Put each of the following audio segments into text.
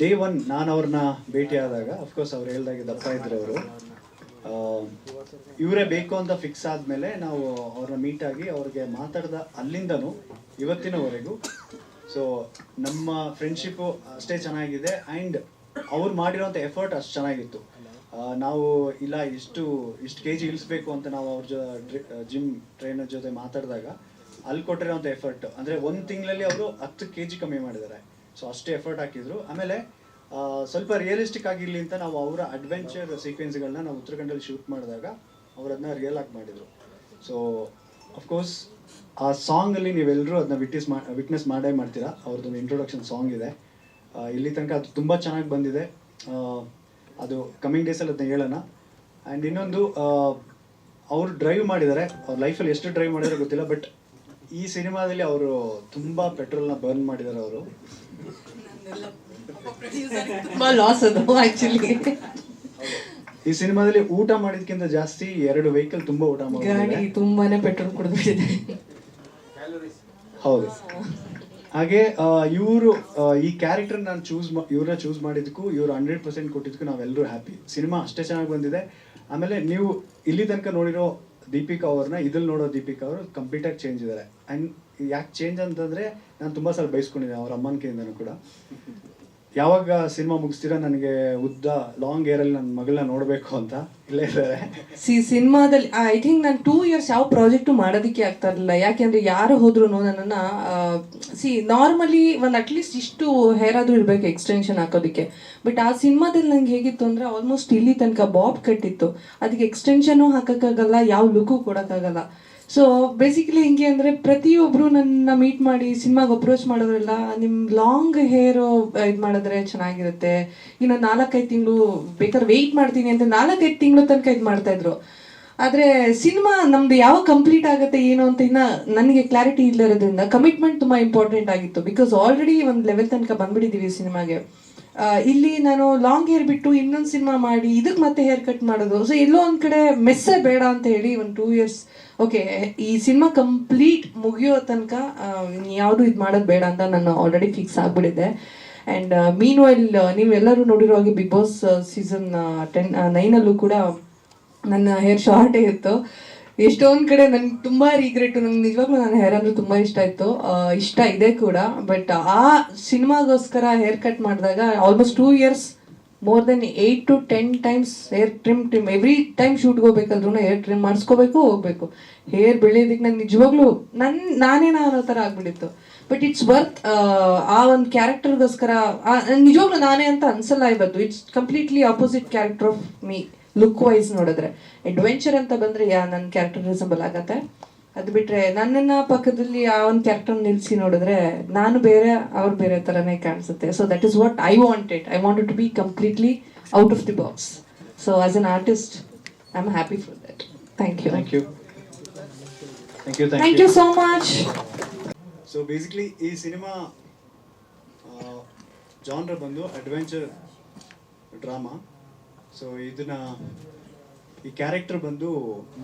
Day one ನಾನು ಅವ್ರನ್ನ ಭೇಟಿಯಾದಾಗ ಅಫ್ಕೋರ್ಸ್ ಅವ್ರು ಹೇಳ್ದಾಗೆ ದಪ್ಪ ಇದ್ರು ಅವರು. ಇವರೇ ಬೇಕು ಅಂತ ಫಿಕ್ಸ್ ಆದಮೇಲೆ ನಾವು ಅವ್ರನ್ನ ಆಗಿ ಅವ್ರಿಗೆ ಮಾತಾಡ್ದ ಅಲ್ಲಿಂದನೂ ಇವತ್ತಿನವರೆಗೂ. ಸೊ ನಮ್ಮ ಫ್ರೆಂಡ್ಶಿಪ್ಪು ಅಷ್ಟೇ ಚೆನ್ನಾಗಿದೆ ಆ್ಯಂಡ್ ಅವ್ರು ಮಾಡಿರೋಂಥ ಎಫರ್ಟ್ ಅಷ್ಟು ಚೆನ್ನಾಗಿತ್ತು. ನಾವು ಇಲ್ಲ, ಇಷ್ಟು ಇಷ್ಟು ಕೆ ಜಿ ಇಳಿಸ್ಬೇಕು ಅಂತ ನಾವು ಅವ್ರ ಜೊ ಜಿಮ್ ಟ್ರೈನರ್ ಜೊತೆ ಮಾತಾಡಿದಾಗ, ಅಲ್ಲಿ ಕೊಟ್ಟಿರೋಂಥ ಎಫರ್ಟ್ ಅಂದರೆ ಒಂದು ತಿಂಗಳಲ್ಲಿ ಅವರು ಹತ್ತು ಕೆ ಜಿ ಕಮ್ಮಿ ಮಾಡಿದ್ದಾರೆ. ಸೊ ಅಷ್ಟೇ ಎಫರ್ಟ್ ಹಾಕಿದ್ರು. ಆಮೇಲೆ ಸ್ವಲ್ಪ ರಿಯಲಿಸ್ಟಿಕ್ ಆಗಿರಲಿ ಅಂತ ನಾವು ಅವರ ಅಡ್ವೆಂಚರ್ ಸೀಕ್ವೆನ್ಸ್ಗಳನ್ನ ನಾವು ಉತ್ತರಾಖಂಡಲ್ಲಿ ಶೂಟ್ ಮಾಡಿದಾಗ ಅವ್ರು ಅದನ್ನ ರಿಯಲ್ ಆಗಿ ಮಾಡಿದರು. ಸೊ ಅಫ್ಕೋರ್ಸ್ ಆ ಸಾಂಗಲ್ಲಿ ನೀವೆಲ್ಲರೂ ಅದನ್ನ ವಿಟ್ನೆಸ್ ಮಾ ವಿಟ್ನೆಸ್ ಮಾಡೇ ಮಾಡ್ತೀರಾ? ಅವ್ರದ್ದೊಂದು ಇಂಟ್ರೊಡಕ್ಷನ್ ಸಾಂಗ್ ಇದೆ. ಇಲ್ಲಿ ತನಕ ಅದು ತುಂಬ ಚೆನ್ನಾಗಿ ಬಂದಿದೆ. ಅದು ಕಮಿಂಗ್ ಡೇಸಲ್ಲಿ ಅದನ್ನ ಹೇಳೋಣ. ಆ್ಯಂಡ್ ಇನ್ನೊಂದು ಅವರು ಡ್ರೈವ್ ಮಾಡಿದ್ದಾರೆ. ಅವ್ರ ಲೈಫಲ್ಲಿ ಎಷ್ಟು ಡ್ರೈವ್ ಮಾಡಿದಾರೆ ಗೊತ್ತಿಲ್ಲ ಬಟ್ ಈ ಸಿನಿಮಾದಲ್ಲಿ ಅವರು ತುಂಬ ಪೆಟ್ರೋಲ್ನ ಬರ್ನ್ ಮಾಡಿದ್ದಾರೆ ಅವರು. ತುಂಬಾ ಲಾಸ್ ಅದು ಆಕ್ಚುಲಿ ಈ ಸಿನಿಮಾದಲ್ಲಿ ಊಟ ಮಾಡಿದ್ಕಿಂತ ಜಾಸ್ತಿ ಎರಡು ವೆಹಿಕಲ್ ತುಂಬಾ ಊಟ ಗಾಡಿ ಮಾಡಿದ್ದಾರೆ ತುಂಬಾನೇ ಪೆಟ್ರೋಲ್ ಕುಡಿದ್ಬಿಟ್ಟಿದೆ. ಹೌದು. ಹಾಗೆ ಇವರು ಈ ಕ್ಯಾರೆಕ್ಟರ್ ನಾನು ಚೂಸ್ ಇವ್ರನ್ನ ಚೂಸ್ ಮಾಡಿದ್ದಕ್ಕೂ ಇವ್ರು ಹಂಡ್ರೆಡ್ ಪರ್ಸೆಂಟ್ ಕೊಟ್ಟಿದ್ದಕ್ಕೂ ನಾವೆಲ್ಲರೂ ಹ್ಯಾಪಿ ಸಿನಿಮಾ ಅಷ್ಟೇ ಚೆನ್ನಾಗಿ ಬಂದಿದೆ. ಆಮೇಲೆ ನೀವು ಇಲ್ಲಿ ತನಕ ನೋಡಿರೋ ದೀಪಿಕಾ ಅವ್ರನ್ನ ಇದ್ರಲ್ಲಿ ನೋಡೋ ದೀಪಿಕಾ ಅವರು ಕಂಪ್ಲೀಟಾಗಿ ಚೇಂಜ್ ಇದ್ದಾರೆ. ಆ್ಯಂಡ್ ಯಾಕೆ ಚೇಂಜ್ ಅಂತಂದ್ರೆ ನಾನು ತುಂಬ ಸಲ ಬಯಸ್ಕೊಂಡಿದ್ದೆ ಅವ್ರ ಅಮ್ಮನ ಕೈಯಿಂದನೂ ಕೂಡ. ಯಾವಾಗ ಸಿನಿಮಾ ಮುಗಿಸ್ತೀರಾ ನನಗೆ ಉದ್ದ ಲಾಂಗ್ ಏರಲ್ಲಿ ನನ್ನ ಮಗಳನ್ನ ನೋಡಬೇಕು ಅಂತ ಇಲ್ಲೇ ಇದ್ದಾರೆ. ಸಿ, ಸಿನಿಮಾದಲ್ಲಿ ಐ ಥಿಂಕ್ ನಾನು ಟೂ ಇಯರ್ಸ್ ಯಾವ ಪ್ರಾಜೆಕ್ಟು ಮಾಡೋದಕ್ಕೆ ಆಗ್ತಾ ಇರಲಿಲ್ಲ. ಯಾಕೆಂದ್ರೆ ಯಾರು ಹೋದ್ರು ನನ್ನನ್ನು ಸಿ ನಾರ್ಮಲಿ ಒಂದು ಅಟ್ಲೀಸ್ಟ್ ಇಷ್ಟು ಹೇರ್ ಆದ್ರೂ ಇರಬೇಕು ಎಕ್ಸ್ಟೆನ್ಷನ್ ಹಾಕೋದಕ್ಕೆ. ಬಟ್ ಆ ಸಿನಿಮಾದಲ್ಲಿ ನಂಗೆ ಹೇಗಿತ್ತು ಅಂದ್ರೆ ಆಲ್ಮೋಸ್ಟ್ ಇಲ್ಲಿ ತನಕ ಬಾಬ್ ಕಟ್ಟಿತ್ತು. ಅದಕ್ಕೆ ಎಕ್ಸ್ಟೆನ್ಷನು ಹಾಕೋಕ್ಕಾಗಲ್ಲ, ಯಾವ ಲುಕ್ಕು ಕೊಡೋಕ್ಕಾಗಲ್ಲ. ಸೊ ಬೇಸಿಕಲಿ ಹಿಂಗೆ ಅಂದರೆ ಪ್ರತಿಯೊಬ್ಬರು ನನ್ನ ಮೀಟ್ ಮಾಡಿ ಸಿನಿಮಾಗೆ ಅಪ್ರೋಚ್ ಮಾಡೋದ್ರೆಲ್ಲ ನಿಮ್ಮ ಲಾಂಗ್ ಹೇರು ಇದು ಮಾಡಿದ್ರೆ ಚೆನ್ನಾಗಿರುತ್ತೆ. ಇನ್ನು ನಾಲ್ಕೈದು ತಿಂಗಳು ಬೇಕಾದ್ರೆ ವೆಯ್ಟ್ ಮಾಡ್ತೀನಿ ಅಂತ ನಾಲ್ಕೈದು ತಿಂಗಳು ತನಕ ಇದು ಮಾಡ್ತಾಯಿದ್ರು ಆದರೆ ಸಿನಿಮಾ ನಮ್ದು ಯಾವ ಕಂಪ್ಲೀಟ್ ಆಗುತ್ತೆ ಏನು ಅಂತ ಇನ್ನ ನನಗೆ ಕ್ಲಾರಿಟಿ ಇಲ್ಲರೋದ್ರಿಂದ ಕಮಿಟ್ಮೆಂಟ್ ತುಂಬ ಇಂಪಾರ್ಟೆಂಟ್ ಆಗಿತ್ತು. ಬಿಕಾಸ್ ಆಲ್ರೆಡಿ ಒಂದು ಲೆವೆಲ್ ತನಕ ಬಂದ್ಬಿಟ್ಟಿದ್ದೀವಿ ಸಿನಿಮಾಗೆ. ಇಲ್ಲಿ ನಾನು ಲಾಂಗ್ ಹೇರ್ ಬಿಟ್ಟು ಇನ್ನೊಂದು ಸಿನಿಮಾ ಮಾಡಿ ಇದಕ್ಕೆ ಮತ್ತೆ ಹೇರ್ ಕಟ್ ಮಾಡೋದು. ಸೊ ಎಲ್ಲೋ ಒಂದು ಕಡೆ ಮೆಸ್ಸೇ ಬೇಡ ಅಂತ ಹೇಳಿ ಒಂದು ಟೂ ಇಯರ್ಸ್ ಓಕೆ ಈ ಸಿನಿಮಾ ಕಂಪ್ಲೀಟ್ ಮುಗಿಯೋ ತನಕ ಯಾವುದು ಇದು ಮಾಡೋದು ಬೇಡ ಅಂತ ನಾನು ಆಲ್ರೆಡಿ ಫಿಕ್ಸ್ ಆಗಿಬಿಟ್ಟಿದ್ದೆ ಆ್ಯಂಡ್ ಮೀನ್ ವೈಲ್ ನೀವೆಲ್ಲರೂ ನೋಡಿರೋ ಹಾಗೆ ಬಿಗ್ ಬಾಸ್ ಸೀಸನ್ ಟೆನ್ ನೈನಲ್ಲೂ ಕೂಡ ನನ್ನ ಹೇರ್ ಶಾರ್ಟೇ ಇತ್ತು. ಎಷ್ಟೊಂದು ಕಡೆ ನನಗೆ ತುಂಬ ರಿಗ್ರೆಟ್ ನಂಗೆ ನಿಜವಾಗ್ಲೂ ನನ್ನ ಹೇರ್ ಅಂದರೆ ತುಂಬ ಇಷ್ಟ ಇತ್ತು. ಇಷ್ಟ ಇದೆ ಕೂಡ ಬಟ್ ಆ ಸಿನಿಮಾಗೋಸ್ಕರ ಹೇರ್ ಕಟ್ ಮಾಡಿದಾಗ almost two years more than eight to ten times hair trim trim every time ಶೂಟ್ಗೆ ಹೋಗ್ಬೇಕಾದ್ರೂ ಹೇರ್ ಟ್ರಿಮ್ ಮಾಡಿಸ್ಕೋಬೇಕು, ಹೋಗ್ಬೇಕು. ಹೇರ್ ಬೆಳೆಯೋದಕ್ಕೆ ನಾನು ನಿಜವಾಗ್ಲೂ ನನ್ನ ನಾನು ಅನ್ನೋ ಥರ ಆಗ್ಬಿಟ್ಟಿತ್ತು. ಬಟ್ ಇಟ್ಸ್ ವರ್ತ್ ಆ ಒಂದು ಕ್ಯಾರೆಕ್ಟರ್ಗೋಸ್ಕರ ನಿಜವಾಗ್ಲೂ ನಾನೇ ಅಂತ ಅನ್ಸಲ್ಲ ಇವತ್ತು. It's completely opposite character of me look wise ನೋಡಿದ್ರೆ. ಅಡ್ವೆಂಚರ್ ಅಂತ ಬಂದರೆ, ಯಾ ನನ್ನ ಕ್ಯಾರೆಕ್ಟರ್ ರಿಸಂಬಲ್ ಆಗತ್ತೆ ಅದು ಬಿಟ್ರೆ ನನ್ನನ್ನ ಪಕ್ಕದಲ್ಲಿ ಆ ಒಂದು ಕ್ಯಾರೆಕ್ಟರ್ ನಿಲ್ಸಿ ನೋಡಿದ್ರೆ ನಾನು ಬೇರೆ ಅವ್ರು ಬೇರೆ ತರನೇ ಕಾಣಿಸುತ್ತೆ. So that is what I want it I want to be completely out of the box so as an artist I am happy for that thank you thank you thank you thank you so much so basically ಈ cinema genre ಬಂದು adventure drama so ಇದನ್ನ ಈ character ಬಂದು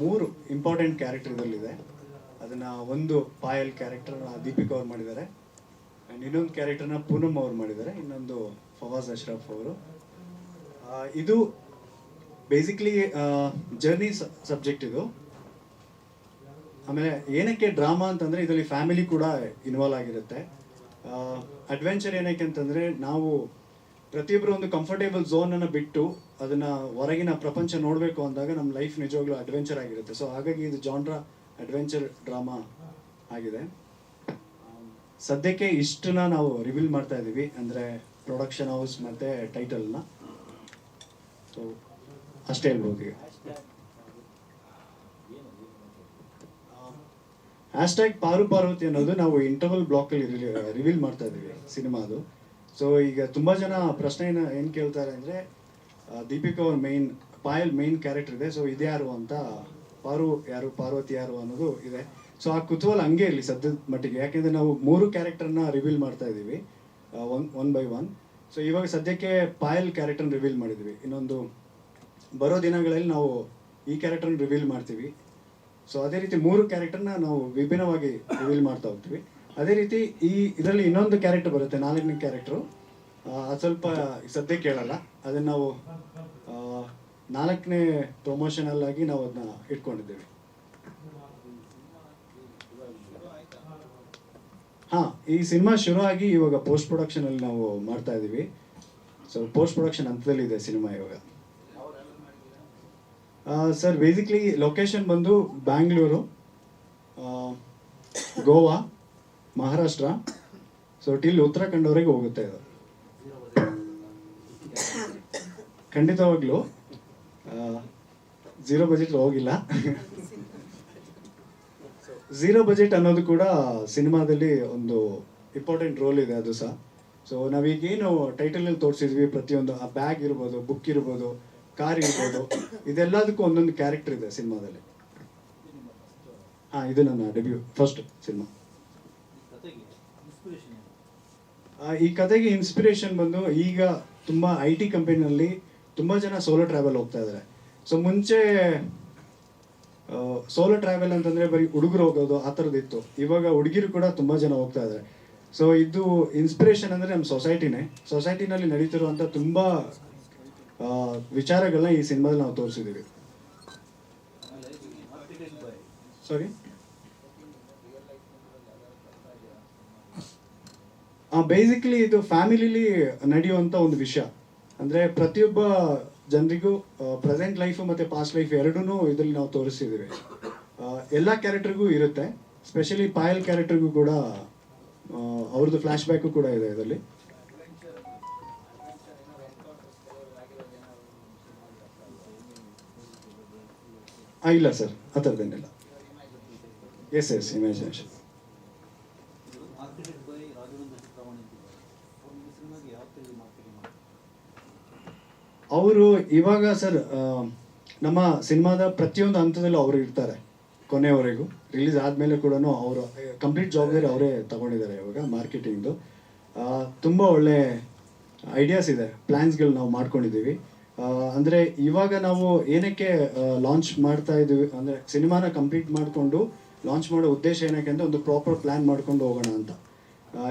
ಮೂರು important character ಇದರಲ್ಲಿದೆ. ಅದನ್ನ ಒಂದು Payal character Deepika ಅವ್ರು ಮಾಡಿದ್ದಾರೆ. ಆ್ಯಂಡ್ ಇನ್ನೊಂದು ಕ್ಯಾರೆಕ್ಟರ್ನ ಪೂನಮ್ ಅವ್ರು ಮಾಡಿದ್ದಾರೆ. ಇನ್ನೊಂದು ಫವಾಜ್ ಅಶ್ರಫ್ ಅವರು. ಇದು ಬೇಸಿಕ್ಲಿ ಜರ್ನಿ ಸಬ್ಜೆಕ್ಟ್ ಇದು. ಆಮೇಲೆ ಏನಕ್ಕೆ ಡ್ರಾಮಾ ಅಂತಂದ್ರೆ ಇದರಲ್ಲಿ ಫ್ಯಾಮಿಲಿ ಕೂಡ ಇನ್ವಾಲ್ವ್ ಆಗಿರುತ್ತೆ. ಅಡ್ವೆಂಚರ್ ಏನಕ್ಕೆ ಅಂತಂದ್ರೆ ನಾವು ಪ್ರತಿಯೊಬ್ಬರು ಒಂದು ಕಂಫರ್ಟೇಬಲ್ ಝೋನ್ ಅನ್ನು ಬಿಟ್ಟು ಅದನ್ನ ಹೊರಗಿನ ಪ್ರಪಂಚ ನೋಡಬೇಕು ಅಂದಾಗ ನಮ್ಮ ಲೈಫ್ ನಿಜವಾಗ್ಲೂ ಅಡ್ವೆಂಚರ್ ಆಗಿರುತ್ತೆ. ಸೊ ಹಾಗಾಗಿ ಇದು ಜಾನ್ರಾ ಅಡ್ವೆಂಚರ್ ಡ್ರಾಮಾ ಆಗಿದೆ. ಸದ್ಯಕ್ಕೆ ಇಷ್ಟನ್ನ ನಾವು ರಿವೀಲ್ ಮಾಡ್ತಾ ಇದ್ದೀವಿ ಅಂದರೆ ಪ್ರೊಡಕ್ಷನ್ ಹೌಸ್ ಮತ್ತು ಟೈಟಲ್ನ ಸೊ ಅಷ್ಟೇ ಹೇಳ್ಬೋದು ಈಗ. ಹ್ಯಾಶ್ಟ್ಯಾಗ್ ಪಾರು ಪಾರ್ವತಿ ಅನ್ನೋದು ನಾವು ಇಂಟರ್ವಲ್ ಬ್ಲಾಕಲ್ಲಿ ರಿವೀಲ್ ಮಾಡ್ತಾ ಇದೀವಿ ಸಿನಿಮಾದು ಸೊ ಈಗ ತುಂಬ ಜನ ಪ್ರಶ್ನೆ ಏನು ಕೇಳ್ತಾರೆ ಅಂದರೆ ದೀಪಿಕಾ ಅವ್ರ ಮೈನ್ ಪಾಯಲ್ ಮೈನ್ ಕ್ಯಾರೆಕ್ಟರ್ ಇದೆ. ಸೊ ಇದ್ಯಾರು ಅಂತ ಪಾರು ಯಾರು, ಪಾರ್ವತಿ ಯಾರು ಅನ್ನೋದು ಇದೆ. ಸೊ ಆ ಕುತೂಹಲ ಹಂಗೆ ಇರಲಿ ಸದ್ಯದ ಮಟ್ಟಿಗೆ. ಯಾಕೆಂದರೆ ನಾವು ಮೂರು ಕ್ಯಾರೆಕ್ಟರ್ನ ರಿವೀಲ್ ಮಾಡ್ತಾ ಇದ್ದೀವಿ. One one by one so ಇವಾಗ ಸದ್ಯಕ್ಕೆ ಪಾಯಲ್ ಕ್ಯಾರೆಕ್ಟರ್ನ ರಿವೀಲ್ ಮಾಡಿದ್ವಿ. ಇನ್ನೊಂದು, ಬರೋ ದಿನಗಳಲ್ಲಿ ನಾವು ಈ ಕ್ಯಾರೆಕ್ಟರ್ನ ರಿವೀಲ್ ಮಾಡ್ತೀವಿ. ಸೊ ಅದೇ ರೀತಿ ಮೂರು ಕ್ಯಾರೆಕ್ಟರ್ನ ನಾವು ವಿಭಿನ್ನವಾಗಿ ರಿವೀಲ್ ಮಾಡ್ತಾ ಹೋಗ್ತೀವಿ. ಅದೇ ರೀತಿ ಈ ಇದರಲ್ಲಿ ಇನ್ನೊಂದು ಕ್ಯಾರೆಕ್ಟರ್ ಬರುತ್ತೆ, ನಾಲ್ಕನೇ ಕ್ಯಾರೆಕ್ಟ್ರು ಅದು ಸ್ವಲ್ಪ ಸದ್ಯಕ್ಕೆ ಕೇಳಲ್ಲ. ಅದನ್ನು ನಾವು ನಾಲ್ಕನೇ ಪ್ರಮೋಷನಲ್ ಆಗಿ ನಾವು ಅದನ್ನ ಇಟ್ಕೊಂಡಿದ್ದೀವಿ. ಹಾ, ಈ ಸಿನಿಮಾ ಶುರು ಆಗಿ ಇವಾಗ ಪೋಸ್ಟ್ ಪ್ರೊಡಕ್ಷನ್ ಅಲ್ಲಿ ನಾವು ಮಾಡ್ತಾ ಇದೀವಿ ಸೊ ಪೋಸ್ಟ್ ಪ್ರೊಡಕ್ಷನ್ ಹಂತದಲ್ಲಿ ಇದೆ ಸಿನಿಮಾ ಇವಾಗ. ಸರ್ ಬೇಸಿಕ್ಲಿ ಲೊಕೇಶನ್ ಬಂದು ಬ್ಯಾಂಗ್ಳೂರು ಗೋವಾ ಮಹಾರಾಷ್ಟ್ರ ಸೊ ಟಿಲ್ ಉತ್ತರಾಖಂಡವರೆಗೆ ಹೋಗುತ್ತೆ ಇದು. ಖಂಡಿತವಾಗ್ಲೂ ಝೀರೋ ಬಜೆಟ್ ಹೋಗಿಲ್ಲ. ಝೀರೋ ಬಜೆಟ್ ಅನ್ನೋದು ಕೂಡ ಸಿನಿಮಾದಲ್ಲಿ ಒಂದು ಇಂಪಾರ್ಟೆಂಟ್ ರೋಲ್ ಇದೆ ಅದು ಸಹ. ಸೊ ನಾವೀಗೇನು ಟೈಟಲಲ್ಲಿ ತೋರಿಸಿದ್ವಿ, ಪ್ರತಿಯೊಂದು, ಆ ಬ್ಯಾಗ್ ಇರ್ಬೋದು ಬುಕ್ ಇರ್ಬೋದು ಕಾರ್ ಇರ್ಬೋದು, ಇದೆಲ್ಲದಕ್ಕೂ ಒಂದೊಂದು ಕ್ಯಾರೆಕ್ಟರ್ ಇದೆ ಸಿನಿಮಾದಲ್ಲಿ. ಹಾಂ, ಇದು ನನ್ನ ಡೆಬ್ಯೂ ಫಸ್ಟ್ ಸಿನಿಮಾ. ಈ ಕತೆಗೆ ಇನ್ಸ್ಪಿರೇಷನ್ ಬಂದು ಈಗ ತುಂಬ ಐ ಟಿ ಕಂಪನಿನಲ್ಲಿ ತುಂಬ ಜನ ಸೋಲೋ ಟ್ರಾವೆಲ್ ಹೋಗ್ತಾ ಇದ್ದಾರೆ ಸೊ ಮುಂಚೆ ಸೋಲೋ ಟ್ರಾವೆಲ್ ಅಂತಂದ್ರೆ ಬರೀ ಹುಡುಗರು ಹೋಗೋದು ಆ ಥರದ್ದು ಇತ್ತು. ಇವಾಗ ಹುಡುಗಿರು ಕೂಡ ತುಂಬ ಜನ ಹೋಗ್ತಾ ಇದ್ದಾರೆ ಸೊ ಇದು ಇನ್ಸ್ಪಿರೇಷನ್ ಅಂದ್ರೆ ನಮ್ಮ ಸೊಸೈಟಿನೇ ಸೊಸೈಟಿನಲ್ಲಿ ನಡೀತಿರುವಂಥ ತುಂಬ ವಿಚಾರಗಳನ್ನ ಈ ಸಿನಿಮಾದಲ್ಲಿ ನಾವು ತೋರಿಸಿದ್ದೀವಿ ಸಾರಿ ಬೇಸಿಕಲಿ ಇದು ಫ್ಯಾಮಿಲಿಲಿ ನಡೆಯುವಂಥ ಒಂದು ವಿಷಯ. ಅಂದರೆ ಪ್ರತಿಯೊಬ್ಬ ಜನರಿಗೂ ಪ್ರೆಸೆಂಟ್ ಲೈಫ್ ಮತ್ತು ಪಾಸ್ಟ್ ಲೈಫ್ ಎರಡೂ ಇದರಲ್ಲಿ ನಾವು ತೋರಿಸಿದ್ದೀವಿ. ಎಲ್ಲ ಕ್ಯಾರೆಕ್ಟರ್ಗೂ ಇರುತ್ತೆ. ಸ್ಪೆಷಲಿ ಪಾಯಲ್ ಕ್ಯಾರೆಕ್ಟರ್ಗೂ ಕೂಡ ಅವ್ರದ್ದು ಫ್ಲ್ಯಾಶ್ ಬ್ಯಾಕು ಕೂಡ ಇದೆ ಇದರಲ್ಲಿ. ಇಲ್ಲ ಸರ್ ಆ ಥರದ್ದೇನಿಲ್ಲ S S imagination marketed by Raghavendra Chitravani ಅಂತಿದ್ದಾರೆ ಅವ್ರು ಇವಾಗ ಸರ್ ನಮ್ಮ ಸಿನಿಮಾದ ಪ್ರತಿಯೊಂದು ಹಂತದಲ್ಲೂ ಅವರು ಇರ್ತಾರೆ ಕೊನೆಯವರೆಗೂ. ರಿಲೀಸ್ ಆದಮೇಲೆ ಕೂಡ ಅವರು, ಕಂಪ್ಲೀಟ್ ಜವಾಬ್ದಾರಿ ಅವರೇ ತಗೊಂಡಿದ್ದಾರೆ ಇವಾಗ ಮಾರ್ಕೆಟಿಂಗ್ದು. ತುಂಬ ಒಳ್ಳೆ ಐಡಿಯಾಸ್ ಇದೆ ಪ್ಲ್ಯಾನ್ಸ್ಗಳು ನಾವು ಮಾಡ್ಕೊಂಡಿದ್ದೀವಿ. ಅಂದರೆ ಇವಾಗ ನಾವು ಏನಕ್ಕೆ ಲಾಂಚ್ ಮಾಡ್ತಾ ಇದ್ದೀವಿ, ಅಂದರೆ ಸಿನಿಮಾನ ಕಂಪ್ಲೀಟ್ ಮಾಡಿಕೊಂಡು ಲಾಂಚ್ ಮಾಡೋ ಉದ್ದೇಶ ಏನಕ್ಕೆ ಅಂದರೆ ಒಂದು ಪ್ರಾಪರ್ ಪ್ಲ್ಯಾನ್ ಮಾಡ್ಕೊಂಡು ಹೋಗೋಣ ಅಂತ.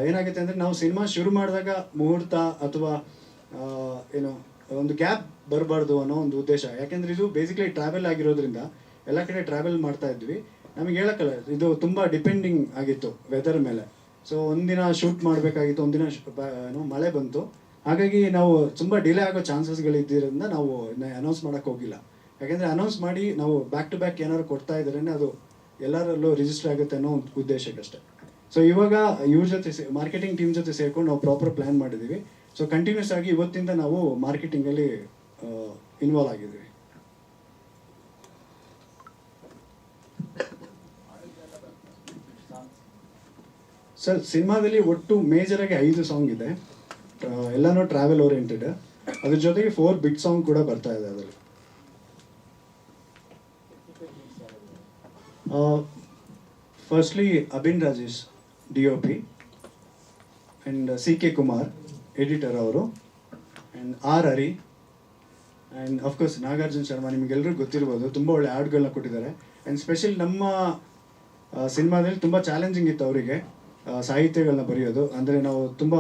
ಏನಾಗುತ್ತೆ ಅಂದರೆ ನಾವು ಸಿನಿಮಾ ಶುರು ಮಾಡಿದಾಗ ಮುಹೂರ್ತ ಅಥವಾ ಏನು ಒಂದು ಗ್ಯಾಪ್ ಬರಬಾರ್ದು ಅನ್ನೋ ಒಂದು ಉದ್ದೇಶ. ಯಾಕೆಂದ್ರೆ ಇದು ಬೇಸಿಕಲಿ ಟ್ರಾವೆಲ್ ಆಗಿರೋದ್ರಿಂದ ಎಲ್ಲ ಕಡೆ ಟ್ರಾವೆಲ್ ಮಾಡ್ತಾ ಇದ್ವಿ. ನಮಗೆ ಹೇಳಕ್ಕಲ್ಲ, ಇದು ತುಂಬ ಡಿಪೆಂಡಿಂಗ್ ಆಗಿತ್ತು ವೆದರ್ ಮೇಲೆ. ಸೊ ಒಂದಿನ ಶೂಟ್ ಮಾಡಬೇಕಾಗಿತ್ತು, ಒಂದಿನ ಏನು, ಮಳೆ ಬಂತು. ಹಾಗಾಗಿ ನಾವು ತುಂಬ ಡಿಲೇ ಆಗೋ ಚಾನ್ಸಸ್ಗಳಿದ್ದರಿಂದ ನಾವು ಅನೌನ್ಸ್ ಮಾಡೋಕ್ಕೆ ಹೋಗಿಲ್ಲ. ಯಾಕೆಂದರೆ ಅನೌನ್ಸ್ ಮಾಡಿ ನಾವು ಬ್ಯಾಕ್ ಟು ಬ್ಯಾಕ್ ಏನಾದ್ರು ಕೊಡ್ತಾ ಇದ್ರೇ ಅದು ಎಲ್ಲರಲ್ಲೂ ರಿಜಿಸ್ಟರ್ ಆಗುತ್ತೆ ಅನ್ನೋ ಒಂದು ಉದ್ದೇಶಕ್ಕಷ್ಟೇ. ಸೊ ಇವಾಗ ಇವ್ರ ಜೊತೆ ಮಾರ್ಕೆಟಿಂಗ್ ಟೀಮ್ ಜೊತೆ ಸೇರ್ಕೊಂಡು ನಾವು ಪ್ರಾಪರ್ ಪ್ಲ್ಯಾನ್ ಮಾಡಿದ್ದೀವಿ. ಸೊ ಕಂಟಿನ್ಯೂಸ್ ಆಗಿ ಇವತ್ತಿಂದ ನಾವು ಮಾರ್ಕೆಟಿಂಗಲ್ಲಿ ಇನ್ವಾಲ್ವ್ ಆಗಿದ್ವಿ. ಸರ್ ಸಿನಿಮಾದಲ್ಲಿ ಒಟ್ಟು ಮೇಜರ್ ಆಗಿ ಐದು ಸಾಂಗ್ ಇದೆ. ಎಲ್ಲನೂ ಟ್ರಾವೆಲ್ ಓರಿಯೆಂಟೆಡ್ ಅದ್ರ ಜೊತೆಗೆ ಫೋರ್ ಬಿಗ್ ಸಾಂಗ್ ಕೂಡ ಬರ್ತಾ ಇದೆ ಅದರಲ್ಲಿ. Firstly Abin Rajesh D O P and C K Kumar editor ಅವರು. And R Hari. And of course Nagarjuna Sharma ನಿಮಗೆಲ್ಲರಿಗೂ ಗೊತ್ತಿರ್ಬೋದು, ತುಂಬ ಒಳ್ಳೆ ಹಾಡುಗಳನ್ನ ಕೊಟ್ಟಿದ್ದಾರೆ. ಆ್ಯಂಡ್ ಸ್ಪೆಷಲ್ ನಮ್ಮ ಸಿನಿಮಾದಲ್ಲಿ ತುಂಬ ಚಾಲೆಂಜಿಂಗ್ ಇತ್ತು ಅವರಿಗೆ ಸಾಹಿತ್ಯಗಳನ್ನ ಬರೆಯೋದು. ಅಂದರೆ ನಾವು ತುಂಬ,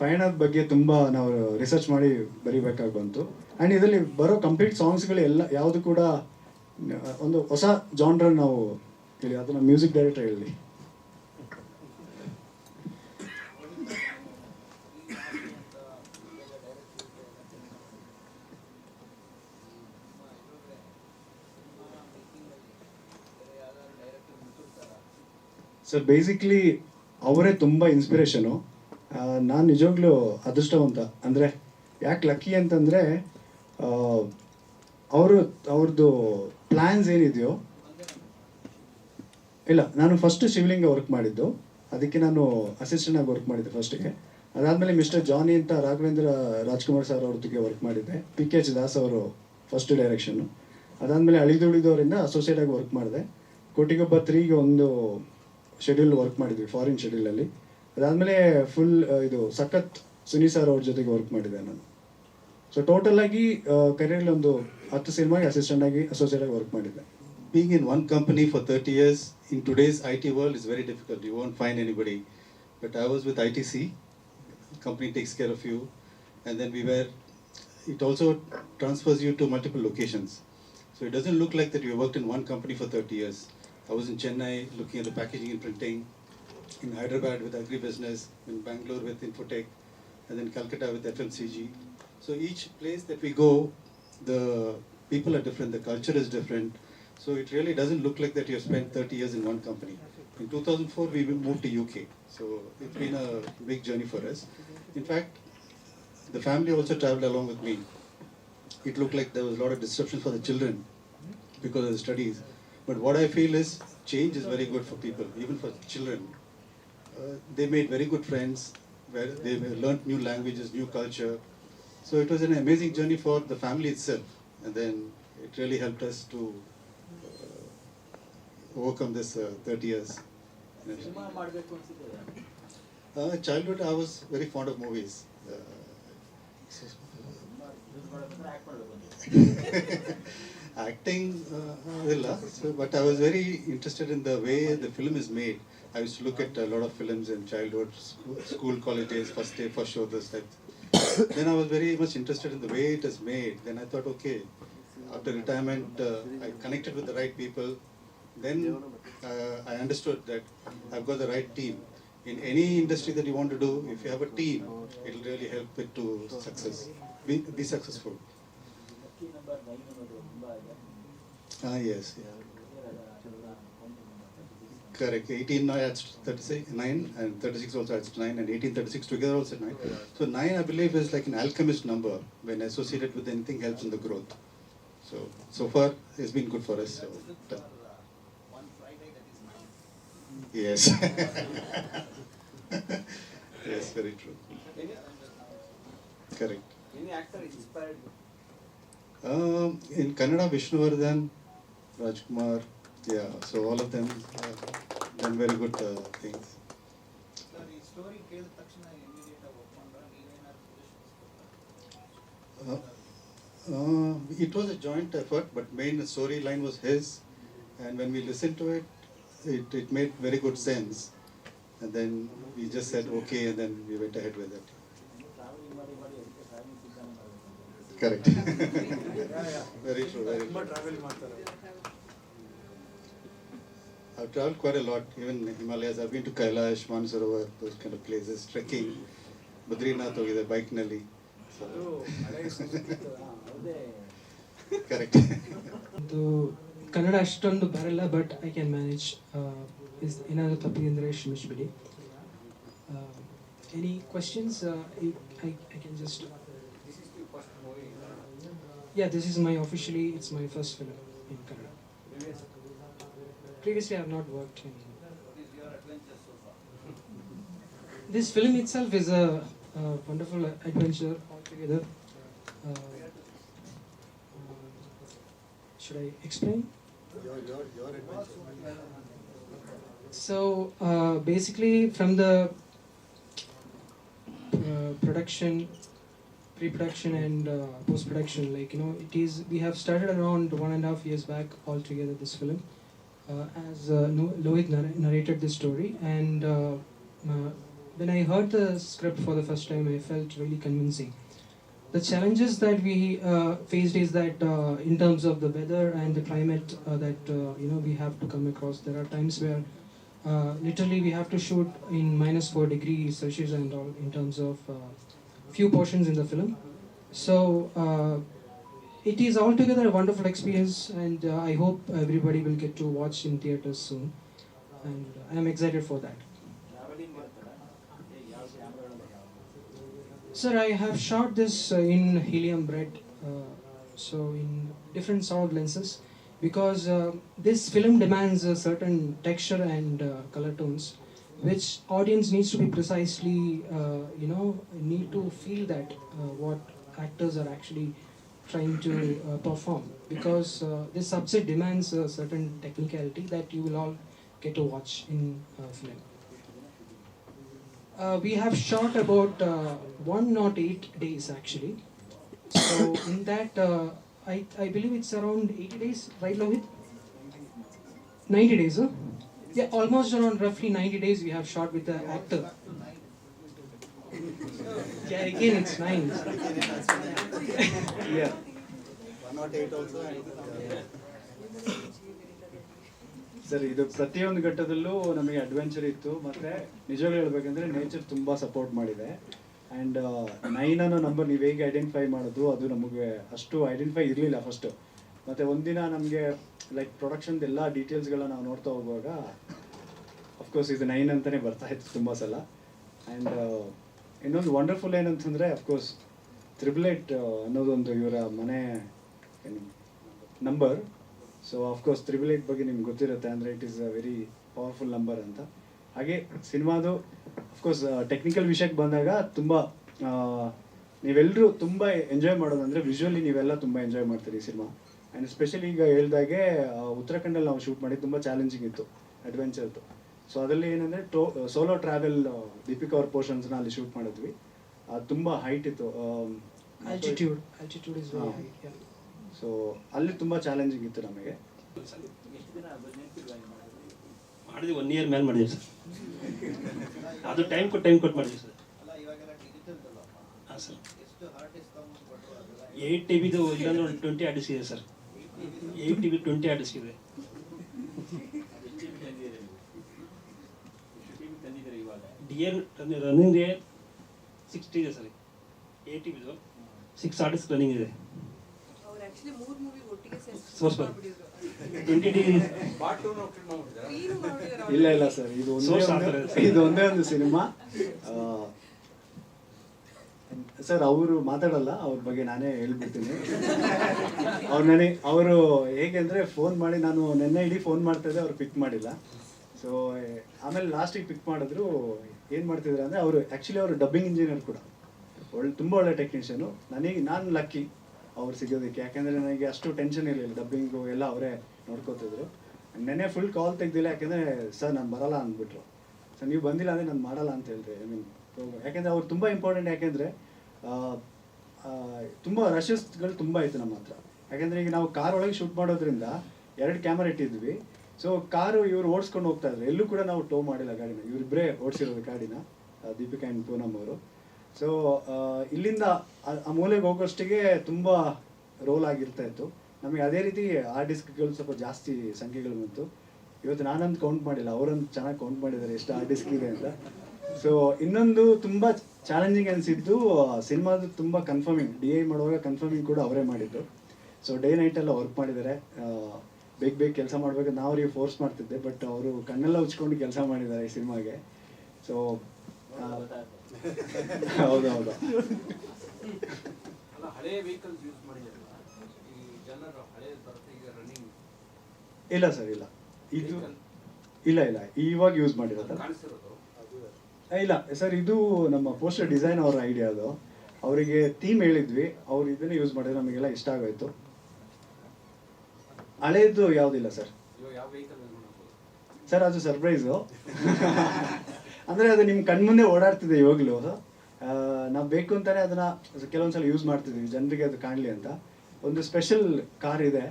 ಪಯಣದ ಬಗ್ಗೆ ತುಂಬ ನಾವು ರಿಸರ್ಚ್ ಮಾಡಿ ಬರಿಬೇಕಾಗಿ ಬಂತು. ಆ್ಯಂಡ್ ಇದರಲ್ಲಿ ಬರೋ ಕಂಪ್ಲೀಟ್ ಸಾಂಗ್ಸ್ಗಳು ಎಲ್ಲ, ಯಾವುದು ಕೂಡ, ಒಂದು ಹೊಸ ಜಾನ್ರ ನಾವು, ಹೇಳಿ, ಅದನ್ನು ಮ್ಯೂಸಿಕ್ ಡೈರೆಕ್ಟರ್ ಹೇಳಿ. ಸರ್ ಬೇಸಿಕ್ಲಿ ಅವರೇ ತುಂಬ ಇನ್ಸ್ಪಿರೇಷನು ನಾನು ನಿಜವಾಗ್ಲೂ ಅದೃಷ್ಟವಂತ. ಅಂದರೆ, ಯಾಕೆ ಲಕ್ಕಿ ಅಂತಂದರೆ ಅವರು ಅವ್ರದ್ದು ಪ್ಲ್ಯಾನ್ಸ್ ಏನಿದೆಯೋ, ಇಲ್ಲ, ನಾನು ಫಸ್ಟ್ ಶಿವಲಿಂಗ ವರ್ಕ್ ಮಾಡಿದ್ದು. ಅದಕ್ಕೆ ನಾನು ಅಸಿಸ್ಟೆಂಟ್ ಆಗಿ ವರ್ಕ್ ಮಾಡಿದ್ದೆ ಫಸ್ಟಿಗೆ ಅದಾದಮೇಲೆ ಮಿಸ್ಟರ್ ಜಾನಿ ಅಂತ ರಾಘವೇಂದ್ರ ರಾಜ್ಕುಮಾರ್ ಸರ್ ಅವ್ರೊತ್ತಿಗೆ ವರ್ಕ್ ಮಾಡಿದ್ದೆ. ಪಿ ಕೆ ಎಚ್ ದಾಸ್ ಅವರು ಫಸ್ಟ್ ಡೈರೆಕ್ಷನ್ನು ಅದಾದಮೇಲೆ ಅಳಿದುಳಿದವರಿಂದ ಅಸೋಸಿಯೇಟ್ ಆಗಿ ವರ್ಕ್ ಮಾಡಿದೆ. ಕೋಟಿಗೊಬ್ಬ ತ್ರೀಗೆ ಒಂದು ಶೆಡ್ಯೂಲ್ ವರ್ಕ್ ಮಾಡಿದ್ವಿ ಫಾರಿನ್ ಶೆಡ್ಯೂಲ್ ಅಲ್ಲಿ. ಫುಲ್ ಇದು ಸಖತ್ ಸುನಿ ಸರ್ ಅವ್ರ ಜೊತೆಗೆ ವರ್ಕ್ ಮಾಡಿದೆ ನಾನು. ಸೊ ಟೋಟಲ್ ಆಗಿ ಕರಿಯರ್ ಒಂದು ಹತ್ತು ಸಿನಿಮಾಗೆ ಅಸಿಸ್ಟೆಂಟ್ ಆಗಿ ಅಸೋಸಿಯೇಟ್ ಆಗಿ ವರ್ಕ್ ಮಾಡಿದೆ being in one company for thirty years in today's I T world is very difficult you won't find anybody but I was with I T C company takes care of you and then we were it also transfers you to multiple locations so it doesn't look like that you work in one company for thirty years I was in Chennai looking at the packaging and printing, in Hyderabad with agribusiness, in Bangalore with Infotech, and then Calcutta with FMCG. So each place that we go, the people are different, the culture is different. So it really doesn't look like that you have spent 30 years in one company. In 2004, we moved to UK. So it's been a big journey for us. In fact, the family also traveled along with me. It looked like there was a lot of disruption for the children because of the studies. But what I feel is change is very good for people, even for children. Uh, they made very good friends. Where they learned new languages, new culture. So it was an amazing journey for the family itself. And then it really helped us to uh, overcome this uh, 30 years. Uh, childhood, I was very fond of movies. Uh, acting uh, uh so, but I was very interested in the way the film is made. I used to look at a lot of films in childhood, school, school college days, first day, first show, this type. then I was very much interested in the way it is made. Then I thought, okay, after retirement, uh, I connected with the right people. Then uh, I understood that I've got the right team. In any industry that you want to do, if you have a team, it'll really help it to success, be, be successful. Ah, yes, yeah. Correct. 18 adds 36, 9 and 36 also adds 9 and 18, 36 together also 9. So 9 I believe is like an alchemist number when associated with anything helps in the growth. So, so far it's been good for us. So. Yes. yes, very true. Correct. Any actor inspired you? Um, in Kannada, Vishnuvardhan, Rajkumar, yeah, so all of them uh, done very good uh, things. Uh, uh, it was a joint effort, but main storyline was his, and when we listened to it, it, it made very good sense. And then we just said okay, and then we went ahead with it. ಮಾಡಬೇಕು Correct. very true. Very ತುಂಬ true. Travel ಮಾಡ್ತಾರೆ I've traveled quite a lot, even Himalayas. I've been to Kailash, Mansarovar, those kind of places, trekking. Badrinath ಹೋಗಿದೆ bike ನಲ್ಲಿ. So, ಅದು ಹಳೆ ಸಂಸ್ಕೃತ ಹೌದೇ correct. ಇದು ಕನ್ನಡ ಅಷ್ಟೊಂದು ಬರಲ್ಲ ಬಟ್ ಐ ಕ್ಯಾನ್ ಮ್ಯಾನೇಜ್ ಏನಾದರೂ ತಪ್ಪಿದ್ರೆ ಕ್ಷಮಿಸ್ಬಿಡಿ any questions I I can just Yeah, this is my officially, it's my first film in Kerala. Previously, I have not worked in. This film itself is a, a wonderful adventure altogether. Uh, should I explain? Your, your, your adventure. So uh, basically, from the uh, production pre-production, and uh, post-production, like you know, it is we have started around one and a half years back altogether this film, uh, as uh, Lohit narr- narrated this story, and uh, uh, when I heard the script for the first time, I felt really convincing. The challenges that we uh, faced is that uh, in terms of the weather and the climate that you know we have to come across, there are times where literally we have to shoot in minus four degrees Celsius and all in terms of few portions in the film. So uh, it is altogether a wonderful experience, and uh, I hope everybody will get to watch in theaters soon. And uh, I'm excited for that. Sir, I have shot this in helium bread, so in different sort of lenses because uh, this film demands a certain texture and uh, color tones which audience needs to be precisely, uh, you know, need to feel that uh, what actors are actually trying to uh, perform, because uh, this subset demands a certain technicality that you will all get to watch in uh, film. Uh, we have shot about one not eight days actually. So in that, I, I believe it's around 80 days, right, Lohit? 90 days, huh? Yeah, almost around roughly 90 days we have shot with the actor. Yeah, again, it's nine. Yeah. One not eight also and sir ಇದು ಪ್ರತಿಯೊಂದು ಘಟ್ಟದಲ್ಲೂ ನಮಗೆ adventure ಇತ್ತು ಮತ್ತೆ ನಿಜವಾಗ್ಲೂ ಹೇಳ್ಬೇಕಂದ್ರೆ nature ತುಂಬಾ support ಮಾಡಿದೆ and nine ಅನ್ನೋ ನಂಬರ್ ನೀವು ಹೇಗೆ ಐಡೆಂಟಿಫೈ ಮಾಡೋದು ಅದು ನಮಗೆ ಅಷ್ಟು ಐಡೆಂಟಿಫೈ ಇರಲಿಲ್ಲ ಫಸ್ಟು ಮತ್ತೆ ಒಂದಿನ ನಮಗೆ ಲೈಕ್ ಪ್ರೊಡಕ್ಷನ್ದು ಎಲ್ಲ ಡೀಟೇಲ್ಸ್ಗಳನ್ನ ನಾವು ನೋಡ್ತಾ ಹೋಗುವಾಗ ಅಫ್ಕೋರ್ಸ್ ಇದು ನೈನ್ ಅಂತಲೇ ಬರ್ತಾ ಇತ್ತು ತುಂಬ ಸಲ. ಆ್ಯಂಡ್ ಇನ್ನೊಂದು ವಂಡರ್ಫುಲ್ ಏನಂತಂದರೆ ಅಫ್ಕೋರ್ಸ್ ತ್ರಿಬಲ್ ಏಟ್ ಅನ್ನೋದೊಂದು ಇವರ ಮನೆ number so of course triple eight ಬಗ್ಗೆ ನಿಮ್ಗೆ ಗೊತ್ತಿರುತ್ತೆ, ಅಂದ್ರೆ it is a very powerful number ಅಂತ. ಹಾಗೆ ಸಿನಿಮಾದು ಅಫ್ಕೋರ್ಸ್ ಟೆಕ್ನಿಕಲ್ ವಿಷಯಕ್ಕೆ ಬಂದಾಗ ತುಂಬ ನೀವೆಲ್ಲರೂ ತುಂಬ ಎಂಜಾಯ್ ಮಾಡೋದಂದರೆ ವಿಜುವಲಿ ನೀವೆಲ್ಲ ತುಂಬ ಎಂಜಾಯ್ ಮಾಡ್ತೀರಿ ಈ ಸಿನಿಮಾ. ಆ್ಯಂಡ್ ಸ್ಪೆಷಲಿ ಈಗ ಹೇಳ್ದಾಗೆ ಉತ್ತರಾಖಂಡಲ್ಲಿ ನಾವು ಶೂಟ್ ಮಾಡಿದ್ದು ತುಂಬ ಚಾಲೆಂಜಿಂಗ್ ಇತ್ತು ಅಡ್ವೆಂಚರ್ದು ಸೊ ಅದರಲ್ಲಿ ಏನಂದರೆ ಟೋ ಸೋಲೋ ಟ್ರಾವೆಲ್ ದೀಪಿಕಾ ಅವ್ರ ಪೋರ್ಷನ್ಸ್ನ ಅಲ್ಲಿ ಶೂಟ್ ಮಾಡಿದ್ವಿ ಅದು ತುಂಬ ಹೈಟ್ ಇತ್ತು altitude Altitude. Altitude is very high. Yeah. So ಅಲ್ಲಿ ತುಂಬ ಚಾಲೆಂಜಿಂಗ್ ಇತ್ತು ನಮಗೆ? ಮಾಡಿದ್ವಿ ಒನ್ ಇಯರ್ ಮೇಲೆ ಮಾಡಿದ್ವಿ ಸರ್ ಅದು ಟೈಮ್ ಕೊಟ್ಟು ಟೈಮ್ ಕೊಟ್ಟು ಮಾಡಿದ್ವಿ ಸರ್ ಹಾಂ ಸರ್ ಏಯ್ಟ್ ಟಿ ಬಿದು ಇಲ್ಲಾಂದ್ರೆ ಒಂದು twenty ಅಡಿಸಿದೆ sir eight T B twenty artist ಇದೆ D N running day sixty ಇದೆ. ಸರಿ ಏಯ್ಟ್ ಟಿ ಬಿದು ಸಿಕ್ಸ್ ಆರ್ಟಿಸ್ಟ್ ರನ್ನಿಂಗ್ ಇದೆ ಇಲ್ಲ ಇಲ್ಲ ಸರ್ ಇದು ಒಂದೇ ಇದು ಒಂದೇ ಒಂದು ಸಿನಿಮಾ. ಸರ್, ಅವರು ಮಾತಾಡಲ್ಲ, ಅವ್ರ ಬಗ್ಗೆ ನಾನೇ ಹೇಳ್ಬಿಡ್ತೀನಿ. ಅವ್ರು ನನಗೆ ಅವರು ಹೇಗೆಂದರೆ ಫೋನ್ ಮಾಡಿ, ನಾನು ನೆನ್ನೆ ಇಡೀ ಫೋನ್ ಮಾಡ್ತಾ ಇದ್ದೆ, ಅವ್ರು ಪಿಕ್ ಮಾಡಿಲ್ಲ. ಸೊ ಆಮೇಲೆ ಲಾಸ್ಟಿಗೆ ಪಿಕ್ ಮಾಡಿದ್ರು, ಏನು ಮಾಡ್ತಿದ್ರು ಅಂದರೆ ಅವರು ಆ್ಯಕ್ಚುಲಿ ಅವರು ಡಬ್ಬಿಂಗ್ ಇಂಜಿನಿಯರ್ ಕೂಡ. ಒಳ್ಳೆ, ತುಂಬ ಒಳ್ಳೆ ಟೆಕ್ನಿಷಿಯನು ನನಗೆ, ನಾನು ಲಕ್ಕಿ ಅವ್ರು ಸಿಗೋದಕ್ಕೆ. ಯಾಕೆಂದರೆ ನನಗೆ ಅಷ್ಟು ಟೆನ್ಷನ್ ಇರಲಿಲ್ಲ ಡಬ್ಬಿಂಗು ಎಲ್ಲ ಅವರೇ ನೋಡ್ಕೋತಿದ್ರು. ನೆನ್ನೆ ಫುಲ್ ಕಾಲ್ ತೆಗ್ದಿಲ್ಲ, ಯಾಕೆಂದರೆ, ಸರ್, ನಾನು ಬರಲ್ಲ ಅಂದ್ಬಿಟ್ರು. ಸರ್, ನೀವು ಬಂದಿಲ್ಲ ಅಂದರೆ ನಾನು ಮಾಡಲ್ಲ ಅಂತ ಹೇಳಿದೆ. ಐ ಮೀನ್ ಯಾಕೆಂದರೆ ಅವ್ರು ತುಂಬ ಇಂಪಾರ್ಟೆಂಟ್ ಯಾಕೆಂದರೆ ತುಂಬ ರಶಸ್ಗಳು ತುಂಬ ಇತ್ತು ನಮ್ಮ ಹತ್ರ. ಯಾಕೆಂದರೆ ಈಗ ನಾವು ಕಾರ್ ಒಳಗೆ ಶೂಟ್ ಮಾಡೋದ್ರಿಂದ ಎರಡು ಕ್ಯಾಮರಾ ಇಟ್ಟಿದ್ವಿ. ಸೊ ಕಾರು ಇವರು ಓಡಿಸ್ಕೊಂಡು ಹೋಗ್ತಾ ಇದ್ರು. ಎಲ್ಲೂ ಕೂಡ ನಾವು ಟೋ ಮಾಡಿಲ್ಲ ಗಾಡಿನ. ಇವರಿಬ್ಬರೇ ಓಡಿಸಿರೋದು ಗಾಡಿನ ದೀಪಿಕಾ ಆ್ಯಂಡ್ ಪೂನಮ್ ಅವರು. ಸೊ ಇಲ್ಲಿಂದ ಆ ಮೂಲೆಗೆ ಹೋಗೋಷ್ಟಿಗೆ ತುಂಬ ರೋಲ್ ಆಗಿರ್ತಾ ಇತ್ತು. ನಮಗೆ ಅದೇ ರೀತಿ ಆ ಡಿಸ್ಕ್ಗಳು ಸ್ವಲ್ಪ ಜಾಸ್ತಿ ಸಂಖ್ಯೆಗಳು ಬಂತು. ಇವತ್ತು ನಾನಂದು ಕೌಂಟ್ ಮಾಡಿಲ್ಲ, ಅವರೊಂದು ಚೆನ್ನಾಗಿ ಕೌಂಟ್ ಮಾಡಿದ್ದಾರೆ, ಎಷ್ಟು ಆ ಡಿಸ್ಕ್ ಇದೆ ಅಂತ. ಸೊ ಇನ್ನೊಂದು ತುಂಬ ಚಾಲೆಂಜಿಂಗ್ ಅನಿಸಿದ್ದು ಸಿನಿಮಾದ ತುಂಬ ಕನ್ಫರ್ಮಿಂಗ್ ಡಿ ಐ ಮಾಡುವಾಗ ಕನ್ಫರ್ಮಿಂಗ್ ಕೂಡ ಅವರೇ ಮಾಡಿದ್ದು. ಸೊ ಡೇ ನೈಟ್ ಎಲ್ಲ ವರ್ಕ್ ಮಾಡಿದ್ದಾರೆ. ಬೇಗ ಬೇಗ ಕೆಲಸ ಮಾಡಬೇಕು ನಾವು ಅವ್ರಿಗೆ ಫೋರ್ಸ್ ಮಾಡ್ತಿದ್ದೆ ಬಟ್ ಅವರು ಕಣ್ಣೆಲ್ಲ ಉಚ್ಕೊಂಡು ಕೆಲಸ ಮಾಡಿದ್ದಾರೆ ಈ ಸಿನಿಮಾಗೆ. ಸೊ ಹೌದೌದು. ಇಲ್ಲ ಸರ್ ಇಲ್ಲ. ಇದು ಇಲ್ಲ ಇಲ್ಲ. ಇವಾಗ ಯೂಸ್ ಮಾಡಿರೋದು. ಇಲ್ಲ, ಸರ್, ಇದು ನಮ್ಮ ಪೋಸ್ಟರ್ ಡಿಸೈನ್ ಅವರ ಐಡಿಯಾ ಅದು. ಅವರಿಗೆ ಥೀಮ್ ಹೇಳಿದ್ವಿ. ಅವ್ರು ಇದನ್ನೇ ಯೂಸ್ ಮಾಡಿದ್ರೆ ನಮಗೆಲ್ಲ ಇಷ್ಟ ಆಗೋಯ್ತು. ಹಳೇದು ಯಾವುದಿಲ್ಲ, ಸರ್? ಸರ್, ಅದು ಸರ್ಪ್ರೈಸು ಅಂದರೆ ಅದು ನಿಮ್ಮ ಕಣ್ಮುಂದೆ ಓಡಾಡ್ತಿದೆ ಇವಾಗಲೂ. ನಾವು ಬೇಕು ಅಂತಾನೆ ಅದನ್ನ ಕೆಲವೊಂದ್ಸಲ ಯೂಸ್ ಮಾಡ್ತಿದ್ವಿ. ಜನರಿಗೆ ಅದು ಕಾಣಲಿ ಅಂತ. ಒಂದು ಸ್ಪೆಷಲ್ ಕಾರ್ ಇದೆ.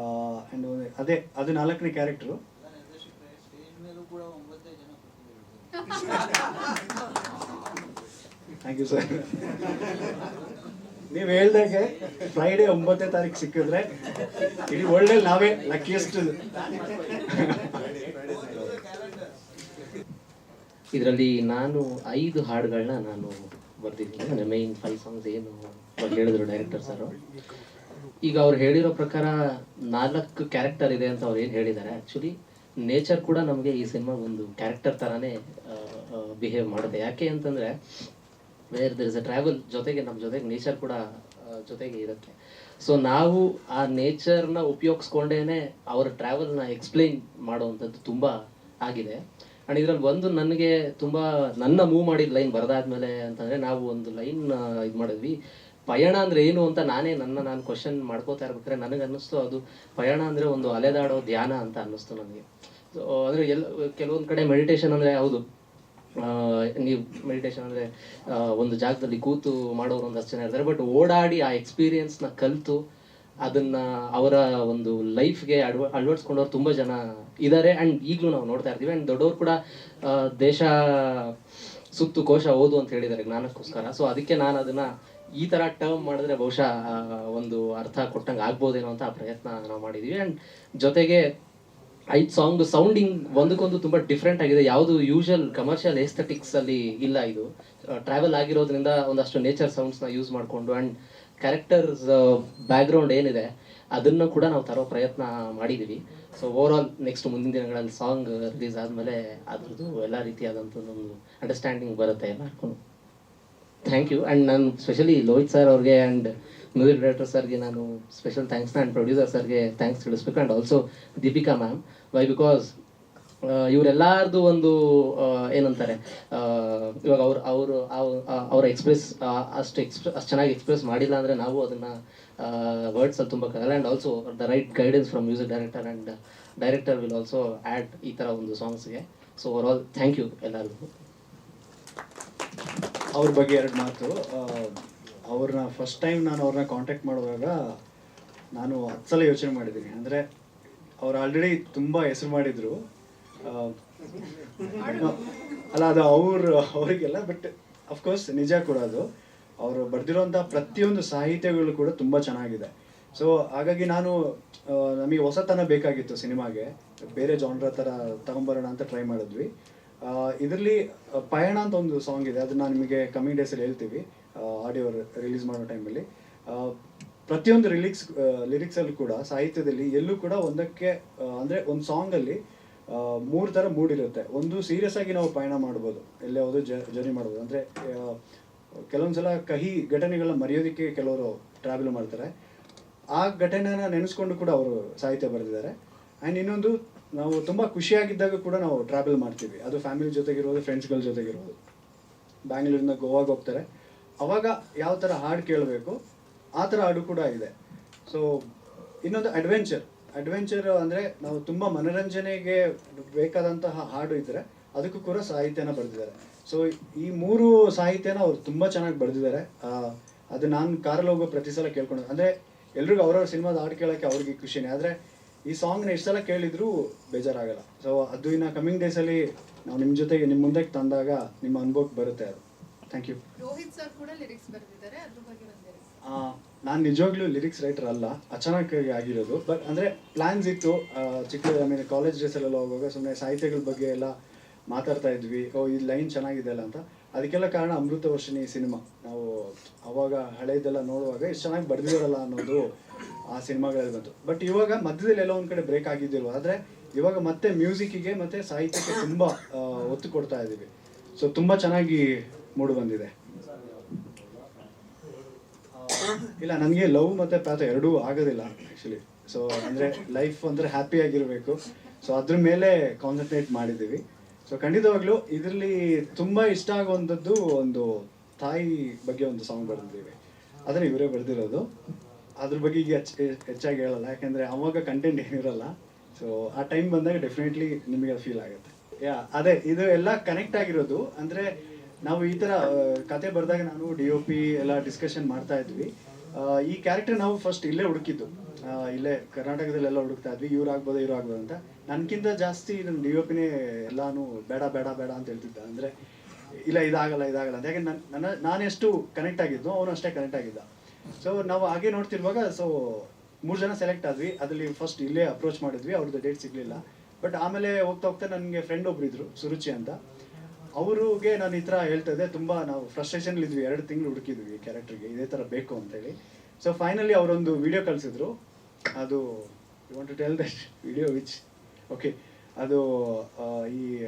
ಆ್ಯಂಡ್ ಅದೇ, ಅದು ನಾಲ್ಕನೇ ಕ್ಯಾರೆಕ್ಟ್ರು ಎಲ್ಲ ನಿರ್ದೇಶಕರೇ ಸ್ಟೇಜ್ ಮೇಲೂ ಕೂಡ ಒಂಬತ್ತೇ ಜನ ಕೂತಿದ್ದಾರೆ ಥ್ಯಾಂಕ್ ಯು ಸರ್ ನೀವು ಹೇಳ್ದಾಗೆ ಫ್ರೈಡೆ ಒಂಬತ್ತನೇ ತಾರೀಕು ಸಿಕ್ಕಿದ್ರೆ ಇಡೀ ಒಳ್ಳೆ ನಾವೇ ಲಕ್ಕಿಯಸ್ಟ್ ಇದರಲ್ಲಿ ನಾನು ಐದು ಹಾಡುಗಳನ್ನ ನಾನು ಬರ್ದಿದ್ದೀನಿ. ಅಂದರೆ ಮೈನ್ ಫೈವ್ ಸಾಂಗ್ಸ್ ಏನು ಹೇಳಿದ್ರು ಡೈರೆಕ್ಟರ್ ಸರ್ ಈಗ ಅವ್ರು ಹೇಳಿರೋ ಪ್ರಕಾರ ನಾಲ್ಕು ಕ್ಯಾರೆಕ್ಟರ್ ಇದೆ ಅಂತ ಅವ್ರು ಏನು ಹೇಳಿದ್ದಾರೆ? ಆ್ಯಕ್ಚುಲಿ ನೇಚರ್ ಕೂಡ ನಮಗೆ ಈ ಸಿನಿಮಾ ಒಂದು ಕ್ಯಾರೆಕ್ಟರ್ ಥರನೇ ಬಿಹೇವ್ ಮಾಡುತ್ತೆ. ಯಾಕೆ ಅಂತಂದರೆ where there is a travel ಜೊತೆಗೆ ನಮ್ಮ ಜೊತೆಗೆ ನೇಚರ್ ಕೂಡ ಜೊತೆಗೆ ಇರುತ್ತೆ. ಸೊ ನಾವು ಆ ನೇಚರ್ನ ಉಪಯೋಗಿಸ್ಕೊಂಡೇನೆ ಅವರ ಟ್ರಾವೆಲ್ನ ಎಕ್ಸ್ಪ್ಲೈನ್ ಮಾಡುವಂಥದ್ದು ತುಂಬ ಆಗಿದೆ. ಆ್ಯಂಡ್ ಇದರಲ್ಲಿ ಒಂದು ನನಗೆ ತುಂಬ, ನನ್ನ ಮೂವ್ ಮಾಡಿದ ಲೈನ್ ಬರೆದಾದ್ಮೇಲೆ ಅಂತಂದರೆ, ನಾವು ಒಂದು ಲೈನ್ ಇದು ಮಾಡಿದ್ವಿ. ಪಯಣ ಅಂದರೆ ಏನು ಅಂತ ನಾನೇ ನನ್ನ ನಾನು ಕ್ವಶನ್ ಮಾಡ್ಕೋತಾ ಇರ್ಬೇಕಾದ್ರೆ ನನಗೆ ಅನ್ನಿಸ್ತು ಅದು ಪಯಣ ಅಂದರೆ ಒಂದು ಅಲೆದಾಡೋ ಧ್ಯಾನ ಅಂತ ಅನ್ನಿಸ್ತು ನನಗೆ. ಸೊ ಅಂದರೆ ಎಲ್ಲ, ಕೆಲವೊಂದು ಕಡೆ ಮೆಡಿಟೇಷನ್ ಅಂದರೆ ಹೌದು. ನೀವು ಮೆಡಿಟೇಷನ್ ಅಂದರೆ ಒಂದು ಜಾಗದಲ್ಲಿ ಕೂತು ಮಾಡೋರು ಒಂದಷ್ಟು ಜನ ಇರ್ತಾರೆ. ಬಟ್ ಓಡಾಡಿ ಆ ಎಕ್ಸ್ಪೀರಿಯನ್ಸ್ನ ಕಲಿತು ಅದನ್ನ ಅವರ ಒಂದು ಲೈಫ್ಗೆ ಅಳ್ವ ಅಳವಡಿಸ್ಕೊಂಡವ್ರು ತುಂಬ ಜನ ಇದ್ದಾರೆ ಆ್ಯಂಡ್ ಈಗಲೂ ನಾವು ನೋಡ್ತಾ ಇರ್ತೀವಿ. ಆ್ಯಂಡ್ ದೊಡ್ಡವ್ರು ಕೂಡ ದೇಶ ಸುತ್ತು ಕೋಶ ಓದು ಅಂತ ಹೇಳಿದ್ದಾರೆ ಜ್ಞಾನಕ್ಕೋಸ್ಕರ. ಸೊ ಅದಕ್ಕೆ ನಾನು ಅದನ್ನ ಈ ತರ ಟರ್ಮ್ ಮಾಡಿದ್ರೆ ಬಹುಶಃ ಒಂದು ಅರ್ಥ ಕೊಟ್ಟಂಗೆ ಆಗ್ಬೋದೇನೋ ಅಂತ ಪ್ರಯತ್ನ ನಾವು ಮಾಡಿದೀವಿ. ಅಂಡ್ ಜೊತೆಗೆ ಐದು ಸಾಂಗ್ ಸೌಂಡಿಂಗ್ ಒಂದಕ್ಕೊಂದು ತುಂಬಾ ಡಿಫ್ರೆಂಟ್ ಆಗಿದೆ. ಯಾವುದು ಯೂಶಲ್ ಕಮರ್ಷಿಯಲ್ ಎಸ್ಥೆಟಿಕ್ಸ್ ಅಲ್ಲಿ ಇಲ್ಲ ಇದು. ಟ್ರಾವೆಲ್ ಆಗಿರೋದ್ರಿಂದ ಒಂದಷ್ಟು ನೇಚರ್ ಸೌಂಡ್ಸ್ನ ಯೂಸ್ ಮಾಡಿಕೊಂಡು ಅಂಡ್ ಕ್ಯಾರೆಕ್ಟರ್ಸ್ ಬ್ಯಾಕ್ಗ್ರೌಂಡ್ ಏನಿದೆ, ಅದನ್ನು ಕೂಡ ನಾವು ತರೋ ಪ್ರಯತ್ನ ಮಾಡಿದ್ದೀವಿ ಸೊ ಓವರ್ ಆಲ್ ನೆಕ್ಸ್ಟ್ ಮುಂದಿನ ದಿನಗಳಲ್ಲಿ ಸಾಂಗ್ ರಿಲೀಸ್ ಆದಮೇಲೆ ಅದ್ರದ್ದು ಎಲ್ಲ ರೀತಿಯಾದಂಥ ಒಂದು ಅಂಡರ್ಸ್ಟ್ಯಾಂಡಿಂಗ್ ಬರುತ್ತೆ ಎಲ್ಲರಿಗೂ ಥ್ಯಾಂಕ್ ಯು ಆ್ಯಂಡ್ ನಾನು ಸ್ಪೆಷಲಿ ಲೋಹಿತ್ ಸರ್ ಅವ್ರಿಗೆ ಆ್ಯಂಡ್ ಮ್ಯೂಸಿಕ್ ಡೈರೆಕ್ಟರ್ ಸರ್ಗೆ ನಾನು ಸ್ಪೆಷಲ್ ಥ್ಯಾಂಕ್ಸ್ನ ಆ್ಯಂಡ್ ಪ್ರೊಡ್ಯೂಸರ್ ಸರ್ಗೆ ಥ್ಯಾಂಕ್ಸ್ ತಿಳಿಸ್ಬೇಕು. And also Deepika ma'am why because ಇವರೆಲ್ಲಾರ್ದು ಒಂದು ಏನಂತಾರೆ ಇವಾಗ ಅವ್ರು, ಅವರು ಅವ್ರ ಎಕ್ಸ್ಪ್ರೆಸ್ ಅಷ್ಟು ಎಕ್ಸ್ಪ್ರೆಸ್ ಅಷ್ಟು ಚೆನ್ನಾಗಿ ಎಕ್ಸ್ಪ್ರೆಸ್ ಮಾಡಿಲ್ಲ ಅಂದರೆ ನಾವು ಅದನ್ನು ವರ್ಡ್ಸಲ್ಲಿ ಕರಲ್ಲ and also the right guidance from music director and director will also add ಈ ಥರ ಒಂದು ಸಾಂಗ್ಸ್ಗೆ so overall thank you ಎಲ್ಲರಿಗೂ. ಅವ್ರ ಬಗ್ಗೆ ಎರಡು ಮಾತು. ಅವ್ರನ್ನ ಫಸ್ಟ್ ಟೈಮ್ ನಾನು ಅವ್ರನ್ನ ಕಾಂಟ್ಯಾಕ್ಟ್ ಮಾಡುವಾಗ ನಾನು ಹತ್ತು ಸಲ ಯೋಚನೆ ಮಾಡಿದ್ದೀನಿ. ಅಂದರೆ ಅವ್ರು ಆಲ್ರೆಡಿ ತುಂಬ ಹೆಸರು ಮಾಡಿದರು. ಅಲ್ಲ, ಅದು ಅವ್ರು, ಅವರಿಗೆಲ್ಲ ಬಟ್ ಅಫ್ಕೋರ್ಸ್ ನಿಜ ಕೂಡ ಅದು. ಅವರು ಬರೆದಿರೋಂಥ ಪ್ರತಿಯೊಂದು ಸಾಹಿತ್ಯಗಳು ಕೂಡ ತುಂಬ ಚೆನ್ನಾಗಿದೆ. ಸೊ ಹಾಗಾಗಿ ನಾನು ನಮಗೆ ಹೊಸತನ ಬೇಕಾಗಿತ್ತು ಸಿನಿಮಾಗೆ. ಬೇರೆ ಜಾನ್ರ ಥರ ತಗೊಂಬರೋಣ ಅಂತ ಟ್ರೈ ಮಾಡಿದ್ವಿ. ಇದರಲ್ಲಿ ಪಯಣ ಅಂತ ಒಂದು ಸಾಂಗ್ ಇದೆ. ಅದನ್ನ ನಿಮಗೆ ಕಮಿಂಗ್ ಡೇಸಲ್ಲಿ ಹೇಳ್ತೀವಿ. ಆಡಿಯೋ ರಿಲೀಸ್ ಮಾಡೋ ಟೈಮಲ್ಲಿ ಪ್ರತಿಯೊಂದು ರಿಲಿಕ್ಸ್ ಅಲ್ಲಿ ಕೂಡ, ಸಾಹಿತ್ಯದಲ್ಲಿ ಎಲ್ಲೂ ಕೂಡ ಒಂದಕ್ಕೆ ಅಂದ್ರೆ ಒಂದು ಸಾಂಗಲ್ಲಿ ಮೂರು ಥರ ಮೂಡ್ ಇರುತ್ತೆ. ಒಂದು ಸೀರಿಯಸ್ ಆಗಿ ನಾವು ಪಯಣ ಮಾಡ್ಬೋದು. ಎಲ್ಲೇ ಹೋದ್ರು ಜರ್ನಿ ಮಾಡ್ಬೋದು. ಅಂದರೆ ಕೆಲವೊಂದ್ಸಲ ಕಹಿ ಘಟನೆಗಳನ್ನ ಮರೆಯೋದಕ್ಕೆ ಕೆಲವರು ಟ್ರಾವೆಲ್ ಮಾಡ್ತಾರೆ. ಆ ಘಟನೆನ ನೆನೆಸ್ಕೊಂಡು ಕೂಡ ಅವರು ಸಾಹಿತ್ಯ ಬರೆದಿದ್ದಾರೆ. ಆ್ಯಂಡ್ ಇನ್ನೊಂದು, ನಾವು ತುಂಬ ಖುಷಿಯಾಗಿದ್ದಾಗ ಕೂಡ ನಾವು ಟ್ರಾವೆಲ್ ಮಾಡ್ತೀವಿ. ಅದು ಫ್ಯಾಮಿಲಿ ಜೊತೆಗಿರೋದು ಫ್ರೆಂಡ್ಸ್ಗಳ ಜೊತೆಗಿರೋದು ಬ್ಯಾಂಗ್ಳೂರಿಂದ ಗೋವಾಗೆ ಹೋಗ್ತಾರೆ. ಅವಾಗ ಯಾವ ಥರ ಹಾಡು ಕೇಳಬೇಕು, ಆ ಥರ ಹಾಡು ಕೂಡ ಇದೆ. ಸೊ ಇನ್ನೊಂದು ಅಡ್ವೆಂಚರ್ ಅಡ್ವೆಂಚರ್ ಅಂದರೆ ನಾವು ತುಂಬ ಮನೋರಂಜನೆಗೆ ಬೇಕಾದಂತಹ ಹಾಡು ಇದ್ದರೆ ಅದಕ್ಕೂ ಕೂಡ ಸಾಹಿತ್ಯನ ಬರೆದಿದ್ದಾರೆ. ಸೊ ಈ ಮೂರು ಸಾಹಿತ್ಯನ ಅವ್ರು ತುಂಬ ಚೆನ್ನಾಗಿ ಬರೆದಿದ್ದಾರೆ. ಅದು ನಾನು ಕಾರಲ್ಲಿ ಹೋಗೋ ಪ್ರತಿ ಸಲ ಕೇಳ್ಕೊಂಡು ಅಂದರೆ ಎಲ್ರಿಗೂ ಅವ್ರವ್ರ ಸಿನಿಮಾದ ಹಾಡು ಕೇಳೋಕ್ಕೆ ಅವ್ರಿಗೆ ಖುಷಿನೇ. ಆದರೆ ಈ ಸಾಂಗ್ನ ಎಷ್ಟು ಸಲ ಕೇಳಿದ್ರು ಬೇಜಾರಾಗಲ್ಲ. ಸೊ ಅದು ಇನ್ನು ಕಮಿಂಗ್ ಡೇಸಲ್ಲಿ ನಾವು ನಿಮ್ಮ ಜೊತೆಗೆ ನಿಮ್ಮ ಮುಂದೆ ತಂದಾಗ ನಿಮ್ಮ ಅನುಭವಕ್ಕೆ ಬರುತ್ತೆ ಅದು. ಥ್ಯಾಂಕ್ ಯು ರೋಹಿತ್ ಸರ್ ಕೂಡ ಲಿರಿಕ್ಸ್ ಬರೆದಿದ್ದಾರೆ ಅದ್ರ ಬಗ್ಗೆ ಒಂದೇ ನಾನು ನಿಜವಾಗ್ಲೂ ಲಿರಿಕ್ಸ್ ರೈಟರ್ ಅಲ್ಲ ಅಚಾನಕ್ ಆಗಿರೋದು. ಬಟ್ ಅಂದರೆ ಪ್ಲ್ಯಾನ್ಸ್ ಇತ್ತು ಚಿಕ್ಕ ಐ ಮೀನ್ ಕಾಲೇಜ್ ಡೇಸಲ್ಲೆಲ್ಲ ಹೋಗುವಾಗ ಸುಮ್ಮನೆ ಸಾಹಿತ್ಯಗಳ ಬಗ್ಗೆ ಎಲ್ಲ ಮಾತಾಡ್ತಾ ಇದ್ವಿ. ಓ ಈ ಲೈನ್ ಚೆನ್ನಾಗಿದೆ ಅಲ್ಲ ಅಂತ. ಅದಕ್ಕೆಲ್ಲ ಕಾರಣ ಅಮೃತ ವರ್ಷಿಣಿ ಸಿನಿಮಾ. ನಾವು ಅವಾಗ ಹಳೇದೆಲ್ಲ ನೋಡುವಾಗ ಎಷ್ಟು ಚೆನ್ನಾಗಿ ಬರ್ದಿರಲ್ಲ ಅನ್ನೋದು ಆ ಸಿನಿಮಾಗಳಲ್ಲಿ ಬಂತು. ಬಟ್ ಇವಾಗ ಮಧ್ಯದಲ್ಲಿ ಎಲ್ಲ ಒಂದು ಕಡೆ ಬ್ರೇಕ್ ಆಗಿದ್ದಿಲ್ವ? ಆದರೆ ಇವಾಗ ಮತ್ತೆ ಮ್ಯೂಸಿಕ್ಕಿಗೆ ಮತ್ತೆ ಸಾಹಿತ್ಯಕ್ಕೆ ತುಂಬ ಒತ್ತು ಕೊಡ್ತಾ ಇದ್ದೀವಿ ಸೊ ತುಂಬ ಚೆನ್ನಾಗಿ ಮೂಡು ಬಂದಿದೆ. ಇಲ್ಲ, ನನಗೆ ಲವ್ ಮತ್ತೆ ಪ್ಯಾಥ ಎರಡೂ ಆಗೋದಿಲ್ಲ ಆ್ಯಕ್ಚುಲಿ ಸೊ ಅಂದರೆ ಲೈಫ್ ಅಂದರೆ ಹ್ಯಾಪಿ ಆಗಿರಬೇಕು. ಸೊ ಅದ್ರ ಮೇಲೆ ಕಾನ್ಸಂಟ್ರೇಟ್ ಮಾಡಿದ್ದೀವಿ. ಸೊ ಖಂಡಿತವಾಗ್ಲೂ ಇದರಲ್ಲಿ ತುಂಬ ಇಷ್ಟ ಆಗುವಂಥದ್ದು ಒಂದು ತಾಯಿ ಬಗ್ಗೆ ಒಂದು ಸಾಂಗ್ ಬರೆದಿದ್ದೀವಿ. ಅದನ್ನ ಇವರೇ ಬರೆದಿರೋದು. ಅದ್ರ ಬಗ್ಗೆ ಈಗ ಹೆಚ್ಚಾಗಿ ಹೇಳಲ್ಲ. ಯಾಕಂದ್ರೆ ಅವಾಗ ಕಂಟೆಂಟ್ ಏನಿರಲ್ಲ ಸೊ ಆ ಟೈಮ್ ಬಂದಾಗ ಡೆಫಿನೆಟ್ಲಿ ನಿಮಗೆ ಫೀಲ್ ಆಗುತ್ತೆ. ಯಾ ಅದೇ ಇದು ಎಲ್ಲ ಕನೆಕ್ಟ್ ಆಗಿರೋದು. ಅಂದರೆ ನಾವು ಈ ಆ, ಕತೆ ಬರೆದಾಗ ನಾನು ಡಿ ಒ ಪಿ ಎಲ್ಲ ಡಿಸ್ಕಷನ್ ಮಾಡ್ತಾ ಇದ್ವಿ. ಈ ಕ್ಯಾರೆಕ್ಟರ್ ನಾವು ಫಸ್ಟ್ ಇಲ್ಲೇ ಹುಡುಕಿದ್ದು. ಇಲ್ಲೇ ಕರ್ನಾಟಕದಲ್ಲೆಲ್ಲ ಹುಡುಕ್ತಾ ಇದ್ವಿ. ಇವ್ರು ಆಗ್ಬೋದು ಇವ್ರು ಆಗ್ಬೋದು ಅಂತ. ನನ್ಕಿಂತ ಜಾಸ್ತಿ ನನ್ನ ಡಿ ಒ ಪಿನೇ ಎಲ್ಲಾನು ಬೇಡ ಬೇಡ ಬೇಡ ಅಂತ ಹೇಳ್ತಿದ್ದ. ಅಂದರೆ ಇಲ್ಲ ಇದಾಗಲ್ಲ ಇದಾಗಲ್ಲ ಅಂತ. ಯಾಕೆ ನನ್ನ ನಾನೆಷ್ಟು ಕನೆಕ್ಟ್ ಆಗಿದ್ದು ಅವನು ಅಷ್ಟೇ ಕನೆಕ್ಟ್ ಆಗಿದ್ದ. ಸೊ ನಾವು ಹಾಗೆ ನೋಡ್ತಿರುವಾಗ ಸೊ ಮೂರು ಜನ ಸೆಲೆಕ್ಟ್ ಆದ್ವಿ. ಅದರಲ್ಲಿ ಫಸ್ಟ್ ಇಲ್ಲೇ ಅಪ್ರೋಚ್ ಮಾಡಿದ್ವಿ. ಅವ್ರದ್ದು ಡೇಟ್ ಸಿಗ್ಲಿಲ್ಲ. ಬಟ್ ಆಮೇಲೆ ಹೋಗ್ತಾ ಹೋಗ್ತಾ ನನಗೆ ಫ್ರೆಂಡ್ ಒಬ್ರು ಇದ್ರು, ಸುರುಚಿ ಅಂತ. ಅವ್ರಿಗೆ ನಾನು ಈ ಥರ ಹೇಳ್ತಾ ಇದ್ದೆ. ತುಂಬ ನಾವು ಫ್ರಸ್ಟ್ರೇಷನ್ ಇದ್ವಿ. ಎರಡು ತಿಂಗಳು ಹುಡುಕಿದ್ವಿ ಕ್ಯಾರೆಕ್ಟರ್ಗೆ ಇದೇ ಥರ ಬೇಕು ಅಂತೇಳಿ ಸೊ ಫೈನಲಿ ಅವರೊಂದು ವಿಡಿಯೋ ಕಳಿಸಿದ್ರು. ಅದು you want to tell that video which okay ಅದು ಈ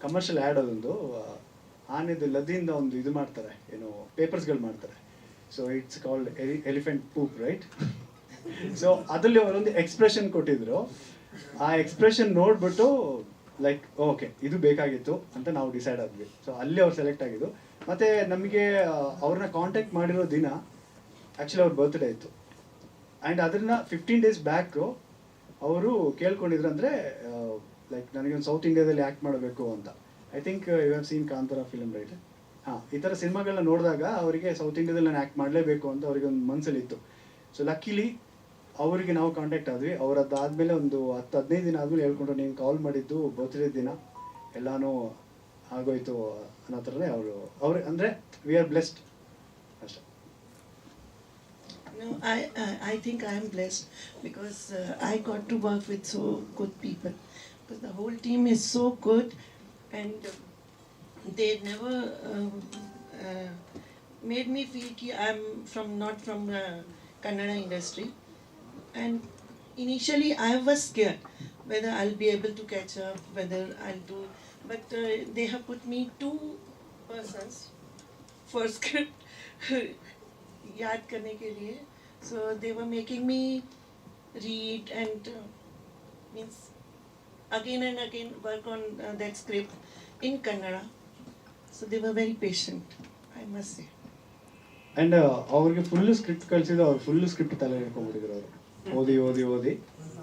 ಕಮರ್ಷಿಯಲ್ ಆ್ಯಡ್ ಅದೊಂದು ಆನೆದು ಲದ್ದಿಯಿಂದ ಒಂದು ಇದು ಮಾಡ್ತಾರೆ. ಏನು ಪೇಪರ್ಸ್ಗಳು ಮಾಡ್ತಾರೆ. So it's called elephant poop right so ಅದರಲ್ಲಿ ಅವರೊಂದು ಎಕ್ಸ್ಪ್ರೆಷನ್ ಕೊಟ್ಟಿದ್ರು. ಆ ಎಕ್ಸ್ಪ್ರೆಷನ್ ನೋಡ್ಬಿಟ್ಟು ಲೈಕ್ ಓಕೆ ಇದು ಬೇಕಾಗಿತ್ತು ಅಂತ ನಾವು ಡಿಸೈಡ್ ಆದ್ವಿ. ಸೊ ಅಲ್ಲಿ ಅವ್ರು ಸೆಲೆಕ್ಟ್ ಆಗಿದ್ದು. ಮತ್ತೆ ನಮಗೆ ಅವ್ರನ್ನ ಕಾಂಟ್ಯಾಕ್ಟ್ ಮಾಡಿರೋ ದಿನ ಆ್ಯಕ್ಚುಲಿ ಅವ್ರ ಬರ್ತ್ಡೇ ಇತ್ತು. ಆ್ಯಂಡ್ ಅದನ್ನ ಫಿಫ್ಟೀನ್ ಡೇಸ್ ಬ್ಯಾಕು ಅವರು ಕೇಳ್ಕೊಂಡಿದ್ರು ಅಂದರೆ ಲೈಕ್ ನನಗೊಂದು ಸೌತ್ ಇಂಡಿಯಾದಲ್ಲಿ ಆ್ಯಕ್ಟ್ ಮಾಡಬೇಕು ಅಂತ. I think you have seen Kantara film right ಹಾಂ ಈ ಥರ ಸಿನಿಮಾಗಳನ್ನ ನೋಡಿದಾಗ ಅವರಿಗೆ ಸೌತ್ ಇಂಡಿಯಾದಲ್ಲಿ ನಾನು ಆ್ಯಕ್ಟ್ ಮಾಡಲೇಬೇಕು ಅಂತ ಅವರಿಗೆ ಒಂದು ಮನಸ್ಸಲ್ಲಿ ಇತ್ತು ಸೊ ಲಕ್ಕಿಲಿ ಅವರಿಗೆ ನಾವು ಕಾಂಟ್ಯಾಕ್ಟ್ ಆದ್ವಿ. ಅವ್ರು ಅದಾದಮೇಲೆ ಒಂದು ಹತ್ತು ಹದಿನೈದು ದಿನ ಆದಮೇಲೆ ಹೇಳ್ಕೊಂಡ್ರು ನೀನು ಕಾಲ್ ಮಾಡಿದ್ದು ಬರ್ತ್ಡೇ ದಿನ. ಎಲ್ಲಾನು ಆಗೋಯ್ತು ಅನ್ನೋ ಥರನೇ ಅವರು ಅವ್ರ ಅಂದರೆ ವಿ ಆರ್ ಬ್ಲೆಸ್ಡ್ ಅಷ್ಟೇ. No, I, I, I think I am blessed because uh, I got to work with so good people. Because the whole team is so good and they never um, uh, made me feel ki I'm from not from uh, Kannada industry. And initially I was scared whether I'll be able to catch up, whether I'll do. But uh, they have put me two persons for script याद करने के लिए so they were making me read and means again and again work on that script in Kannada so they were very patient I must say and ಅವ್ರಿಗೆ full script ಕಳಿಸಿದ ಅವ್ರು full script ತಲೆ ಹಿಡ್ಕೊಂಡ್ಬಿಟ್ಟಿದ್ರು ಅವರು. ಓದಿ ಓದಿ ಓದಿ.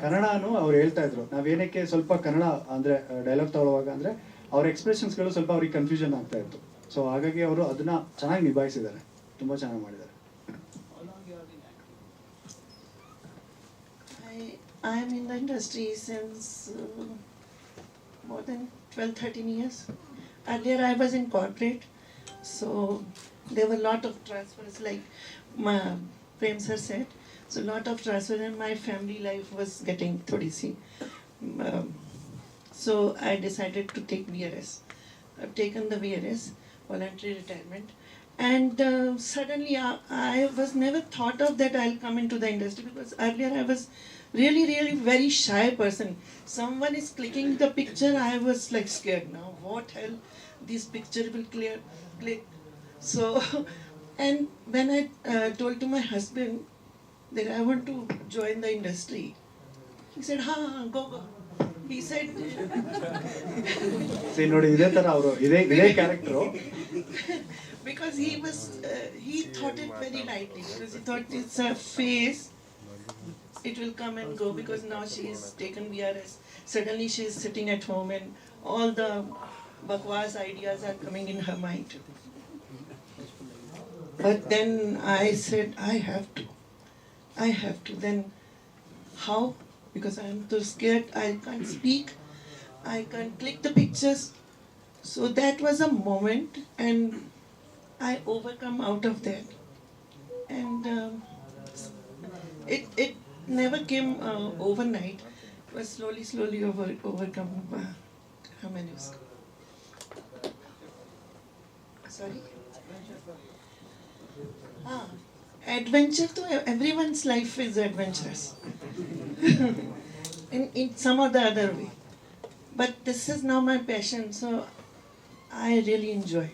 ಕನ್ನಡನು ಅವ್ರು ಹೇಳ್ತಾ ಇದ್ರು. ನಾವೇನಕ್ಕೆ ಸ್ವಲ್ಪ ಕನ್ನಡ ಅಂದ್ರೆ ಡೈಲಾಗ್ ತಗೊಳ್ಳುವಾಗ ಅಂದ್ರೆ ಅವ್ರ ಎಕ್ಸ್ಪ್ರೆಷನ್ಸ್ಗಳು ಸ್ವಲ್ಪ ಅವ್ರಿಗೆ ಕನ್ಫ್ಯೂಷನ್ ಆಗ್ತಾ ಇತ್ತು. ಸೊ ಹಾಗಾಗಿ ಅವರು ಅದನ್ನ ಚೆನ್ನಾಗಿ ನಿಭಾಯಿಸಿದ್ದಾರೆ. ತುಂಬಾ ಚೆನ್ನಾಗಿ ಮಾಡಿದ್ದಾರೆ. I am in the industry since uh, more than 12, 13 years. Earlier, I was in corporate, so there were a lot of transfers, like my Prem sir said. So, a lot of transfer, and my family life was getting thodi si. Um, so, I decided to take VRS. I've taken the VRS, voluntary retirement. And uh, suddenly, I, I was never thought of that I'll come into the industry because earlier I was really, really very shy person. Someone is clicking the picture, I was like scared now. What hell? this picture will clear, click. So, and when I uh, told to my husband that I want to join the industry, he said, ha, go, go. He said, See, character. Because he was, uh, he thought it very lightly, because he thought it's a phase, it will come and go, because now she is taken VRS. Suddenly she is sitting at home and all the bakwas ideas are coming in her mind. But then I said I have to. I have to. Then how? Because I am too scared. I can't speak. I can't click the pictures. So that was a moment, and I overcome out of that. And um, it it never came uh, overnight, Was slowly, slowly over overcome. Uh, how many? was- Sorry. Ah, adventure to everyone's life is adventurous. in in some or the other way. But this is now my passion, so I really enjoy.